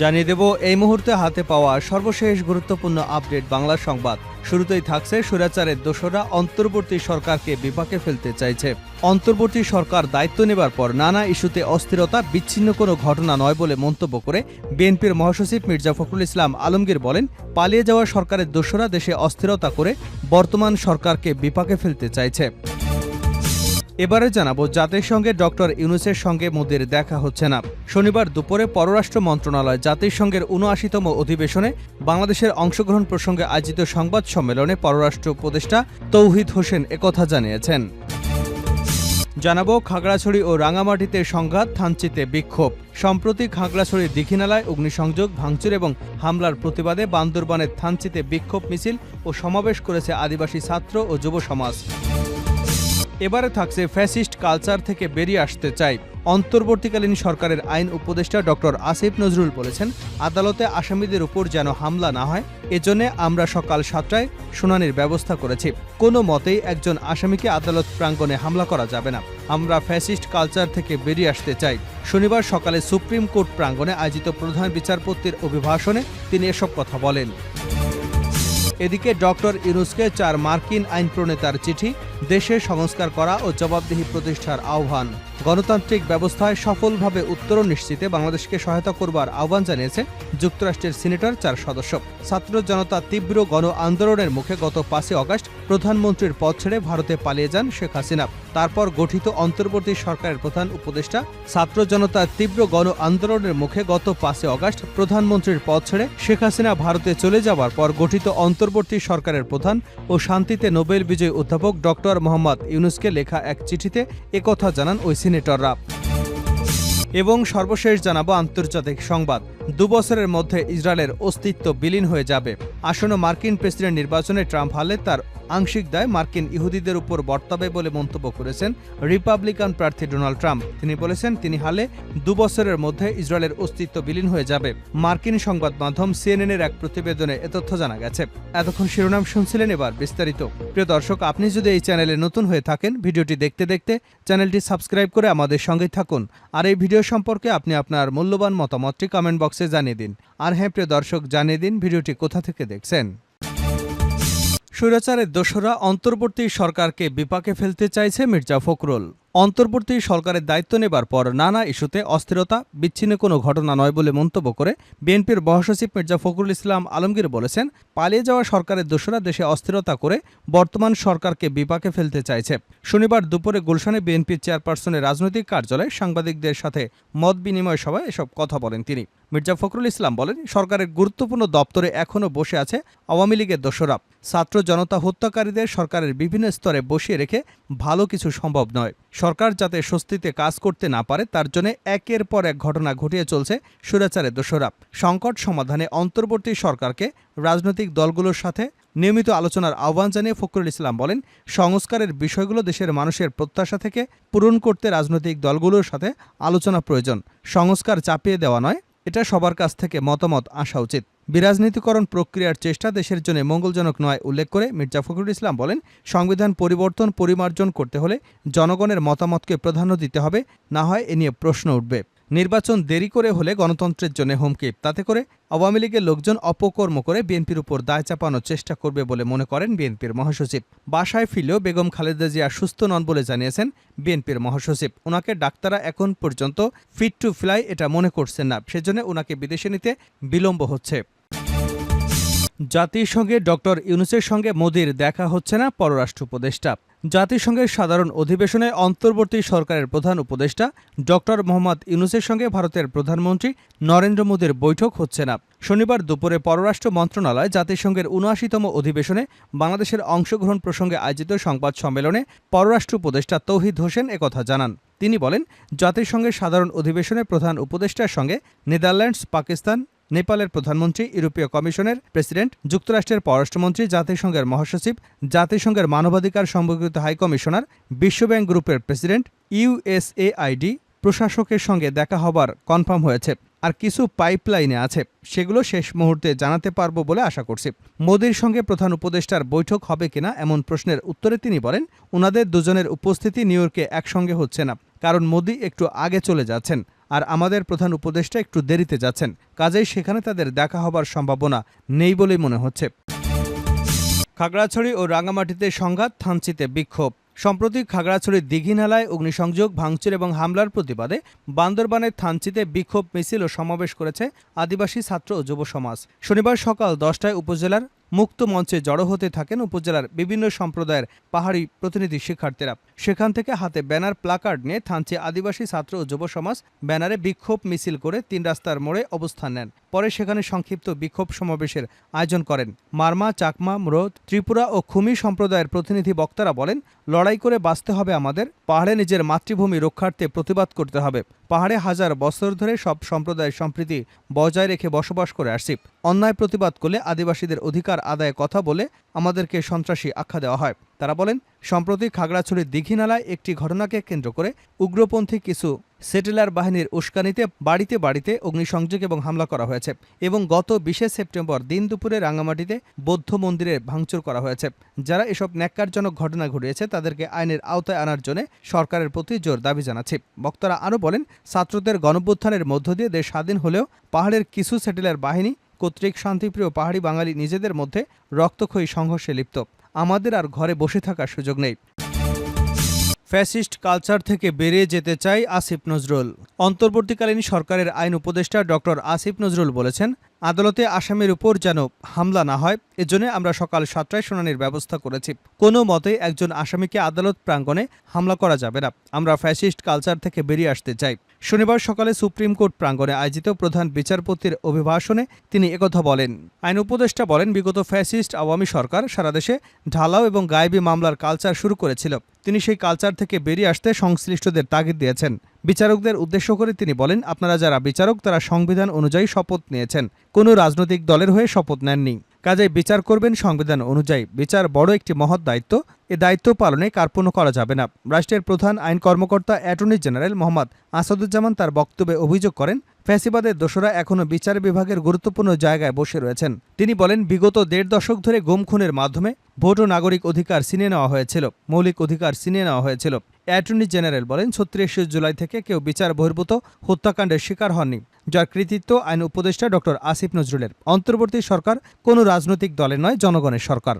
জানিয়ে দেব, এই মুহূর্তে হাতে পাওয়া সর্বশেষ গুরুত্বপূর্ণ আপডেট বাংলা সংবাদ। শুরুতেই থাকছে সুরাচারের দোসরা অন্তর্বর্তী সরকারকে বিপাকে ফেলতে চাইছে। অন্তর্বর্তী সরকার দায়িত্ব নেবার পর নানা ইস্যুতে অস্থিরতা, বিচ্ছিন্ন কোনো ঘটনা নয় বলে মন্তব্য করে বিএনপির মহাসচিব মির্জা ফখরুল ইসলাম আলমগীর বলেন, পালিয়ে যাওয়া সরকারের দোসরা দেশে অস্থিরতা করে বর্তমান সরকারকে বিপাকে ফেলতে চাইছে। এবারে জানাব জাতিসংঘে ডক্টর ইউনুসের সঙ্গে মোদির দেখা হচ্ছে না। শনিবার দুপুরে পররাষ্ট্র মন্ত্রণালয় জাতিসংঘের উনআশিতম অধিবেশনে বাংলাদেশের অংশগ্রহণ প্রসঙ্গে আয়োজিত সংবাদ সম্মেলনে পররাষ্ট্র উপদেষ্টা তৌহিদ হোসেন একথা জানিয়েছেন। জানাব খাগড়াছড়ি ও রাঙামাটিতে সংঘাত, থানচিতে বিক্ষোভ। সম্প্রতি খাগড়াছড়ির দীঘিনালায় অগ্নিসংযোগ, ভাঙচুর এবং হামলার প্রতিবাদে বান্দরবানের থানচিতে বিক্ষোভ মিছিল ও সমাবেশ করেছে আদিবাসী ছাত্র ও যুব সমাজ। এবারে থাকছে ফ্যাসিস্ট কালচার থেকে বেরিয়ে আসতে চাই। অন্তর্বর্তীকালীন সরকারের আইন উপদেষ্টা ডক্টর আসিফ নজরুল বলেছেন, আদালতে আসামিদের উপর যেন হামলা না হয়, এজন্য আমরা সকাল সাতটায় শুনানির ব্যবস্থা করেছি। কোনো মতেই একজন আসামিকে আদালত প্রাঙ্গণে হামলা করা যাবে না। আমরা ফ্যাসিস্ট কালচার থেকে বেরিয়ে আসতে চাই। শনিবার সকালে সুপ্রিম কোর্ট প্রাঙ্গণে আয়োজিত প্রধান বিচারপতির অভিভাষণে তিনি এসব কথা বলেন। এদিকে ডক্টর ইউনুসকে চার মার্কিন আইন প্রণেতার চিঠি দেশে সংস্কার করা ও জবাবদিহি প্রতিষ্ঠার আহ্বান। গণতান্ত্রিক ব্যবস্থায় সফলভাবে উত্তরণ নিশ্চিতে বাংলাদেশকে সহায়তা করবার আহ্বান জানিয়েছে যুক্তরাষ্ট্রের সিনেটর চার সদস্য। ছাত্র জনতা তীব্র গণ আন্দোলনের মুখে গত পাঁচই অগাস্ট প্রধানমন্ত্রীর পদ ছেড়ে ভারতে পালিয়ে যান শেখ হাসিনা। তারপর গঠিত অন্তর্বর্তী সরকারের প্রধান উপদেষ্টা, ছাত্র জনতার তীব্র গণ আন্দোলনের মুখে গত পাঁচই অগাস্ট প্রধানমন্ত্রীর পদ ছেড়ে শেখ হাসিনা ভারতে চলে যাওয়ার পর গঠিত অন্তর্বর্তী সরকারের প্রধান ও শান্তিতে নোবেল বিজয়ী অধ্যাপক ডক্টর মোহাম্মদ ইউনুসকে লেখা এক চিঠিতে একথা জানান ওই সিনেটররা। এবং সর্বশেষ জানাব আন্তর্জাতিক সংবাদ। দুবছরের মধ্যে ইসরায়েলের অস্তিত্ব বিলীন হয়ে যাবে। আসন্ন মার্কিন প্রেসিডেন্ট নির্বাচনে ট্রাম্প হারলে তার আংশিক দায় মার্কিন ইহুদিদের উপর বর্তাবে বলে মন্তব্য করেছেন রিপাবলিকান প্রার্থী ডোনাল্ড ট্রাম্প। তিনি বলেছেন, তিনি হালে দুবছরের মধ্যে ইসরায়েলের অস্তিত্ব বিলীন হয়ে যাবে। মার্কিন সংবাদ মাধ্যম সিএনএনের এক প্রতিবেদনে এ তথ্য জানা গেছে। এতক্ষণ শিরোনাম শুনছিলেন এবার বিস্তারিত। প্রিয় দর্শক, আপনি যদি এই চ্যানেলে নতুন হয়ে থাকেন, ভিডিওটি দেখতে দেখতে চ্যানেলটি সাবস্ক্রাইব করে আমাদের সঙ্গে থাকুন। আর এই ভিডিও সম্পর্কে আপনি আপনার মূল্যবান মতামতটি কমেন্ট বক্সে জানিয়ে দিন। আর হ্যাঁ প্রিয় দর্শক, জানিয়ে দিন ভিডিওটি কোথা থেকে দেখছেন। স্বৈরাচারের দোসরা অন্তর্বর্তী সরকারকে বিপাকে ফেলতে চাইছে মির্জা ফখরুল। অন্তর্বর্তী সরকারের দায়িত্ব নেবার পর নানা ইস্যুতে অস্থিরতা, বিচ্ছিন্ন কোনো ঘটনা নয় বলে মন্তব্য করে বিএনপির মহাসচিব মির্জা ফখরুল ইসলাম আলমগীর বলেছেন, পালিয়ে যাওয়া সরকারের দোসরা দেশে অস্থিরতা করে বর্তমান সরকারকে বিপাকে ফেলতে চাইছে। শনিবার দুপুরে গুলশানে বিএনপির চেয়ারপারসনের রাজনৈতিক কার্যালয়ে সাংবাদিকদের সাথে মত বিনিময় সভায় এসব কথা বলেন তিনি। মির্জা ফখরুল ইসলাম বলেন, সরকারের গুরুত্বপূর্ণ দপ্তরে এখনও বসে আছে আওয়ামী লীগের দোসরা ছাত্র জনতা হত্যাকারীদের সরকারের বিভিন্ন স্তরে বসিয়ে রেখে ভালো কিছু সম্ভব নয়। সরকার যাতে স্বস্তিতে কাজ করতে না পারে, তার জন্য একের পর এক ঘটনা ঘটিয়ে চলছে সুরাচারের দোসরা। সংকট সমাধানে অন্তর্বর্তী সরকারকে রাজনৈতিক দলগুলোর সাথে নিয়মিত আলোচনার আহ্বান জানিয়ে ফখরুল ইসলাম বলেন, সংস্কারের বিষয়গুলো দেশের মানুষের প্রত্যাশা থেকে পূরণ করতে রাজনৈতিক দলগুলোর সাথে আলোচনা প্রয়োজন। সংস্কার চাপিয়ে দেওয়া নয় এটা সবার কাছ থেকে মতামত আসা উচিত। বিরাজনীতিকরণ প্রক্রিয়ার চেষ্টা দেশের জন্য মঙ্গলজনক নয়, উল্লেখ করে মির্জা ফখরুল ইসলাম বলেন, সংবিধান পরিবর্তন পরিমার্জন করতে হলে জনগণের মতামতকে প্রাধান্য দিতে হবে, না হয় এ নিয়ে প্রশ্ন উঠবে। নির্বাচন দেরি করে হলে গণতন্ত্রের জন্য হুমকি। তাতে করে আওয়ামী লীগের লোকজন অপকর্ম করে বিএনপির উপর দায় চাপানোর চেষ্টা করবে বলে মনে করেন বিএনপির মহাসচিব। বাসায় ফিরলেও বেগম খালেদা জিয়া সুস্থ নন বলে জানিয়েছেন বিএনপির মহাসচিব। ওনাকে ডাক্তাররা এখন পর্যন্ত ফিট টু ফ্লাই এটা মনে করছেন না, সেজন্য ওনাকে বিদেশে নিতে বিলম্ব হচ্ছে। জাতিসংঘে ডক্টর ইউনুসের সঙ্গে মোদির দেখা হচ্ছে না পররাষ্ট্র উপদেষ্টা। জাতিসংঘের সাধারণ অধিবেশনে অন্তর্বর্তী সরকারের প্রধান উপদেষ্টা ডক্টর মোহাম্মদ ইউনুসের সঙ্গে ভারতের প্রধানমন্ত্রী নরেন্দ্র মোদীর বৈঠক হচ্ছে না। শনিবার দুপুরে পররাষ্ট্র মন্ত্রণালয় জাতিসংঘের উনআশিতম অধিবেশনে বাংলাদেশের অংশগ্রহণ প্রসঙ্গে আয়োজিত সংবাদ সম্মেলনে পররাষ্ট্র উপদেষ্টা তৌহিদ হোসেন একথা জানান। তিনি বলেন, জাতিসংঘের সাধারণ অধিবেশনে প্রধান উপদেষ্টার সঙ্গে নেদারল্যান্ডস, পাকিস্তান নেপালের প্রধানমন্ত্রী, ইউরোপীয় কমিশনের প্রেসিডেন্ট, যুক্তরাষ্ট্রের পররাষ্ট্রমন্ত্রী, জাতিসংঘের মহাসচিব, জাতিসংঘের মানবাধিকার সম্পর্কিত হাইকমিশনার বিশ্বব্যাংক গ্রুপের প্রেসিডেন্ট ইউএসএআইডি প্রশাসকের সঙ্গে দেখা হবার কনফার্ম হয়েছে। আর কিছু পাইপলাইনে আছে। সেগুলো শেষ মুহূর্তে জানাতে পারব বলে আশা করছি। মোদির সঙ্গে প্রধান উপদেষ্টার বৈঠক হবে কিনা এমন প্রশ্নের উত্তরে তিনি বলেন ওনাদের দুজনের উপস্থিতি নিউ ইয়র্কে একসঙ্গে হচ্ছে না। কারণ মোদি একটু আগে চলে যাচ্ছেন। আর আমাদের প্রধান উপদেষ্টা একটু দেরিতে যাচ্ছেন, কাজেই সেখানে তাদের দেখা হবার সম্ভাবনা নেই বলেই মনে হচ্ছে। খাগড়াছড়ি ও রাঙামাটিতে সংঘাত, থানচিতে বিক্ষোভ। সম্প্রতি খাগড়াছড়ির দীঘিনালায় অগ্নিসংযোগ, ভাঙচুর এবং হামলার প্রতিবাদে বান্দরবানের থানচিতে বিক্ষোভ মিছিল ও সমাবেশ করেছে আদিবাসী ছাত্র ও যুব সমাজ। শনিবার সকাল দশটায় উপজেলার মুক্ত মঞ্চে জড়ো হতে থাকেন উপজেলার বিভিন্ন সম্প্রদায়ের পাহাড়ি প্রতিনিধি শিক্ষার্থীরা। সেখান থেকে হাতে ব্যানার, প্লাকার্ড নিয়ে থানচি আদিবাসী ছাত্র ও যুব সমাজ ব্যানারে বিক্ষোভ মিছিল করে তিন রাস্তার মোড়ে অবস্থান নেন। পরে সেখানে সংক্ষিপ্ত বিক্ষোভ সমাবেশের আয়োজন করেন। মারমা, চাকমা, মুরদ, ত্রিপুরা ও খুমি সম্প্রদায়ের প্রতিনিধি বক্তারা বলেন, লড়াই করে বাঁচতে হবে আমাদের। পাহাড়ে নিজের মাতৃভূমি রক্ষার্থে প্রতিবাদ করতে হবে। পাহাড়ে হাজার বছর ধরে সব সম্প্রদায়ের সম্প্রীতি বজায় রেখে বসবাস করে আসছি। অন্যায় প্রতিবাদ করলে আদিবাসীদের অধিকার আদায়ে কথা বলে আমাদেরকে সন্ত্রাসী আখ্যা দেওয়া হয়। তারা বলেন, সম্প্রতি খাগড়াছড়ির দীঘিনালায় একটি ঘটনাকে কেন্দ্র করে উগ্রপন্থী কিছু সেটেলার বাহিনীর উস্কানিতে বাড়িতে বাড়িতে অগ্নিসংযোগ এবং হামলা করা হয়েছে এবং গত বিশে সেপ্টেম্বর দিন দুপুরে রাঙামাটিতে বৌদ্ধ মন্দিরে ভাঙচুর করা হয়েছে। যারা এসব ন্যাক্কারজনক ঘটনা ঘটিয়েছে, তাদেরকে আইনের আওতায় আনার জন্য সরকারের প্রতি জোর দাবি জানাচ্ছে। বক্তারা আরও বলেন, ছাত্রদের গণভ্যুত্থানের মধ্য দিয়ে দেশ স্বাধীন হলেও পাহাড়ের কিছু সেটেলার বাহিনী কর্তৃক শান্তিপ্রিয় পাহাড়ি বাঙালি নিজেদের মধ্যে রক্তক্ষয়ী সংঘর্ষে লিপ্ত। আমাদের আর ঘরে বসে থাকার সুযোগ নেই। ফ্যাসিস্ট কালচার থেকে বেরিয়ে যেতে চাই আসিফ নজরুল। অন্তর্বর্তীকালীন সরকারের আইন উপদেষ্টা ডক্টর আসিফ নজরুল বলেছেন আদালতে আসামির উপর যেন হামলা না হয়, এজন্য আমরা সকাল সাতটায় শুনানির ব্যবস্থা করেছি। কোনো মতে একজন আসামিকে আদালত প্রাঙ্গণে হামলা করা যাবে না। আমরা ফ্যাসিস্ট কালচার থেকে বেরিয়ে আসতে চাই। শনিবার সকালে সুপ্রিম কোর্ট প্রাঙ্গণে আয়োজিত প্রধান বিচারপতির অভিভাষণে তিনি একথা বলেন। আইন উপদেষ্টা বলেন, বিগত ফ্যাসিস্ট আওয়ামী সরকার সারা দেশে ঢালাও এবং গায়েবী মামলার কালচার শুরু করেছিল। তিনি সেই কালচার থেকে বেরিয়ে আসতে সংশ্লিষ্টদের তাগিদ দিয়েছেন। বিচারকদের উদ্দেশ্য করে তিনি বলেন, আপনারা যারা বিচারক, তারা সংবিধান অনুযায়ী শপথ নিয়েছেন। কোনো রাজনৈতিক দলের হয়ে শপথ নেননি। কাজে বিচার করবেন সংবিধান অনুযায়ী। বিচার বড় একটি মহৎ দায়িত্ব। এ দায়িত্ব পালনে কার্পণ্য করা যাবে না। রাষ্ট্রের প্রধান আইন কর্মকর্তা অ্যাটর্নি জেনারেল মোহাম্মদ আসাদুজ্জামান তার বক্তব্যে অভিযোগ করেন ফ্যাসিবাদের দোষরা এখনও বিচার বিভাগের গুরুত্বপূর্ণ জায়গায় বসে রয়েছেন। তিনি বলেন, বিগত দেড় দশক ধরে গুম খুনের মাধ্যমে ভোট ও নাগরিক অধিকার ছিনিয়ে নেওয়া হয়েছিল, মৌলিক অধিকার ছিনিয়ে নেওয়া হয়েছিল। অ্যাটর্নি জেনারেল বলেন, ছত্রিশে জুলাই থেকে কেউ বিচার বহির্ভূত হত্যাকাণ্ডের শিকার হননি, যার কৃতিত্ব আইন উপদেষ্টা ডক্টর আসিফ নজরুলের। অন্তর্বর্তী সরকার কোনো রাজনৈতিক দলের নয়, জনগণের সরকার।